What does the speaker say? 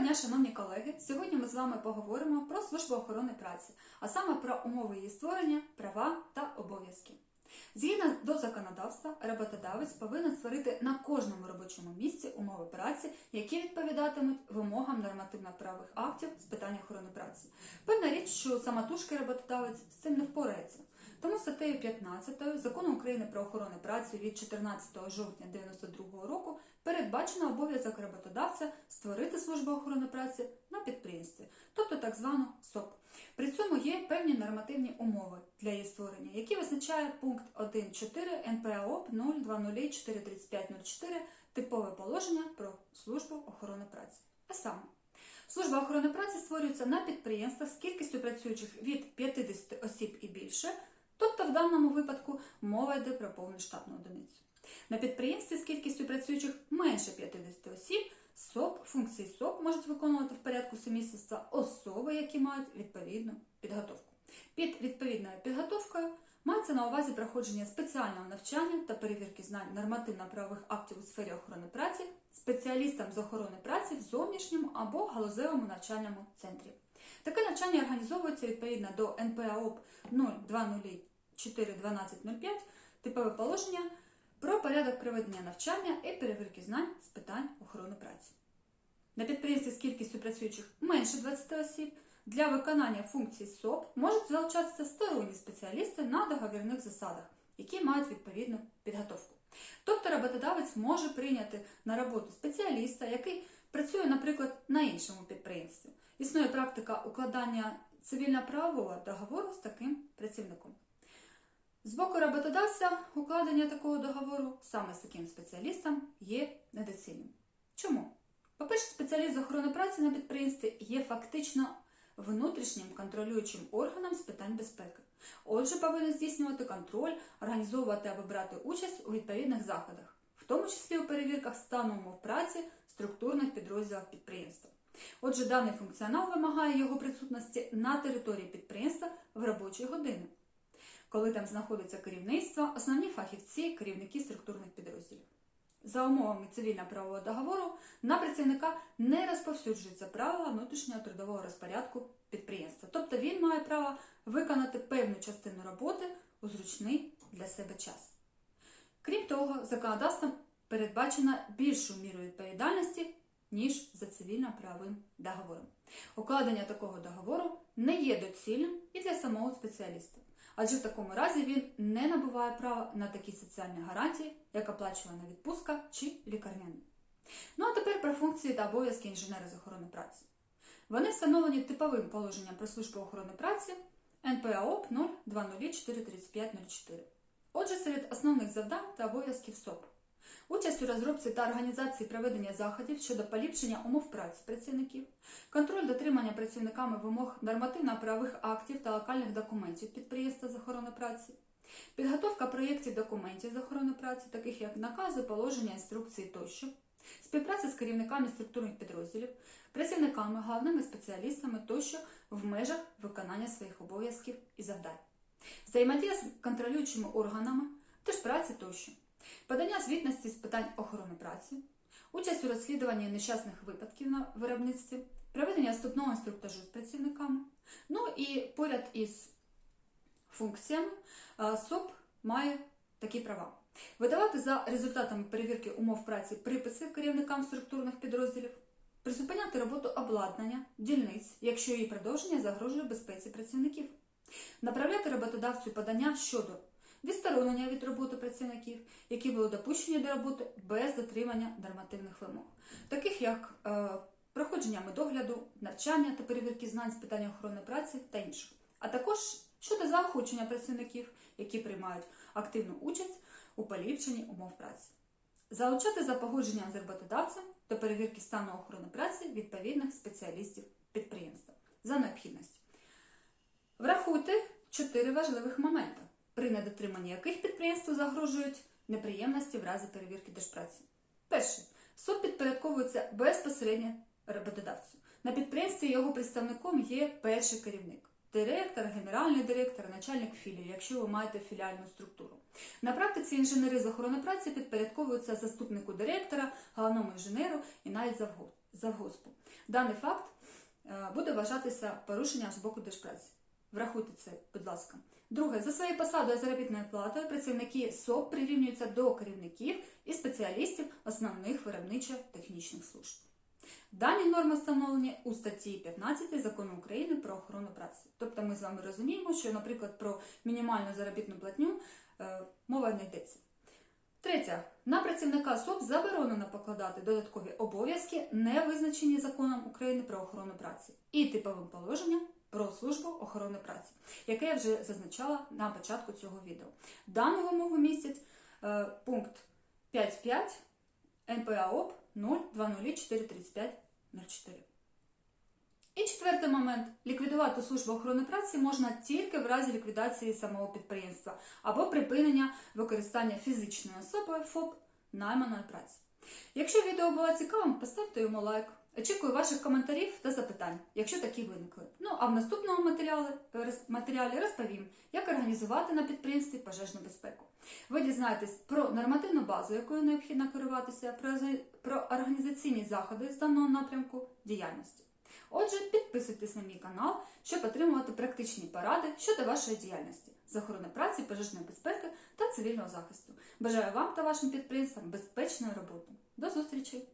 дня, шановні колеги! Сьогодні ми з вами поговоримо про службу охорони праці, а саме про умови її створення, права та обов'язки. Згідно до законодавства, роботодавець повинен створити на кожному робочому місці умови праці, які відповідатимуть вимогам нормативно-правових актів з питань охорони праці. Певна річ, що самотужки роботодавець з цим не впорається. Тому статтею 15 закону України про охорону праці від 14 жовтня 1992 року передбачено обов'язок роботодавця створити службу охорони праці на підприємстві, тобто так звану СОП. При цьому є певні нормативні умови для її створення, які визначає пункт 1.4 НПАОП 020043504 типове положення про службу охорони праці. А саме, служба охорони праці створюється на підприємствах з кількістю працюючих від 50 осіб і більше, в даному випадку мова йде про повну штатну одиницю. На підприємстві з кількістю працюючих менше 50 осіб СОП, функції СОП можуть виконувати в порядку сумісництва особи, які мають відповідну підготовку. Під відповідною підготовкою мається на увазі проходження спеціального навчання та перевірки знань нормативно-правових актів у сфері охорони праці спеціалістам з охорони праці в зовнішньому або галузевому навчальному центрі. Таке навчання організовується відповідно до НПАОП 020041205 типове положення про порядок проведення навчання і перевірки знань з питань охорони праці. На підприємстві з кількістю працюючих менше 20 осіб для виконання функцій СОП можуть залучатися сторонні спеціалісти на договірних засадах, які мають відповідну підготовку. Тобто роботодавець може прийняти на роботу спеціаліста, який працює, наприклад, на іншому підприємстві. Існує практика укладання цивільно-правового договору з таким працівником. З боку роботодавця укладення такого договору саме з таким спеціалістом є недоцільним. Чому? По-перше, спеціаліст з охорони праці на підприємстві є фактично внутрішнім контролюючим органом з питань безпеки. Отже, повинен здійснювати контроль, організовувати або брати участь у відповідних заходах, в тому числі у перевірках стану умов праці структурних підрозділах підприємства. Отже, даний функціонал вимагає його присутності на території підприємства в робочі години коли там знаходиться керівництво, основні фахівці, керівники структурних підрозділів. За умовами цивільно-правового договору на працівника не розповсюджуються правила внутрішнього трудового розпорядку підприємства. Тобто він має право виконати певну частину роботи у зручний для себе час. Крім того, законодавством передбачено більшу міру відповідальності, ніж за цивільно-правовим договором. Укладення такого договору не є доцільним і для самого спеціаліста адже в такому разі він не набуває права на такі соціальні гарантії, як оплачувана відпустка чи лікарняні. Ну а тепер про функції та обов'язки інженера з охорони праці. Вони встановлені типовим положенням про службу охорони праці НПАОП 020433504. Отже, серед основних завдань та обов'язків СОП. Участь у розробці та організації проведення заходів щодо поліпшення умов праці працівників, контроль дотримання працівниками вимог нормативно-правових актів та локальних документів підприємства з охорони праці, підготовка проєктів документів з охорони праці, таких як накази, положення, інструкції тощо, співпраця з керівниками структурних підрозділів, працівниками, головними спеціалістами тощо в межах виконання своїх обов'язків і завдань, взаємодія з контролюючими органами, теж праці тощо. Подання звітності з питань охорони праці, участь у розслідуванні нещасних випадків на виробництві, проведення вступного інструктажу з працівниками. Ну і поряд із функціями СОП має такі права. Видавати за результатами перевірки умов праці приписи керівникам структурних підрозділів, призупиняти роботу обладнання, дільниць, якщо її продовження загрожує безпеці працівників, направляти роботодавцю подання щодо відсторонення від роботи працівників, які були допущені до роботи без дотримання нормативних вимог, таких як е, проходження медогляду, навчання та перевірки знань з питання охорони праці та інших, а також щодо заохочення працівників, які приймають активну участь у поліпшенні умов праці. Залучати за погодженням з роботодавцем до перевірки стану охорони праці відповідних спеціалістів підприємства за необхідністю. Врахуйте чотири важливих моменти при недотриманні яких підприємству загрожують неприємності в разі перевірки держпраці. Перше, суд підпорядковується безпосередньо роботодавцю. На підприємстві його представником є перший керівник. Директор, генеральний директор, начальник філії, якщо ви маєте філіальну структуру. На практиці інженери з охорони праці підпорядковуються заступнику директора, головному інженеру і навіть завгоспу. даний факт е, буде вважатися порушенням з боку держпраці. Врахуйте це, будь ласка. Друге, за своєю посадою заробітною платою працівники СОП прирівнюються до керівників і спеціалістів основних виробничо-технічних служб. Дані норми встановлені у статті 15 закону України про охорону праці. Тобто ми з вами розуміємо, що, наприклад, про мінімальну заробітну платню е, мова не йдеться. Третє. На працівника СОП заборонено покладати додаткові обов'язки, не визначені законом України про охорону праці, і типовим положенням про службу охорони праці, яке я вже зазначала на початку цього відео. Дану вимогу містять е, пункт 5.5 НПА ОП 020433504. І четвертий момент. Ліквідувати службу охорони праці можна тільки в разі ліквідації самого підприємства або припинення використання фізичною особою ФОП найманої праці. Якщо відео було цікавим, поставте йому лайк. Очікую ваших коментарів та запитань, якщо такі виникли. Ну а в наступному матеріалі, розповім, як організувати на підприємстві пожежну безпеку. Ви дізнаєтесь про нормативну базу, якою необхідно керуватися, про організаційні заходи з даного напрямку діяльності. Отже, підписуйтесь на мій канал, щоб отримувати практичні поради щодо вашої діяльності з охорони праці, пожежної безпеки та цивільного захисту. Бажаю вам та вашим підприємствам безпечної роботи. До зустрічі!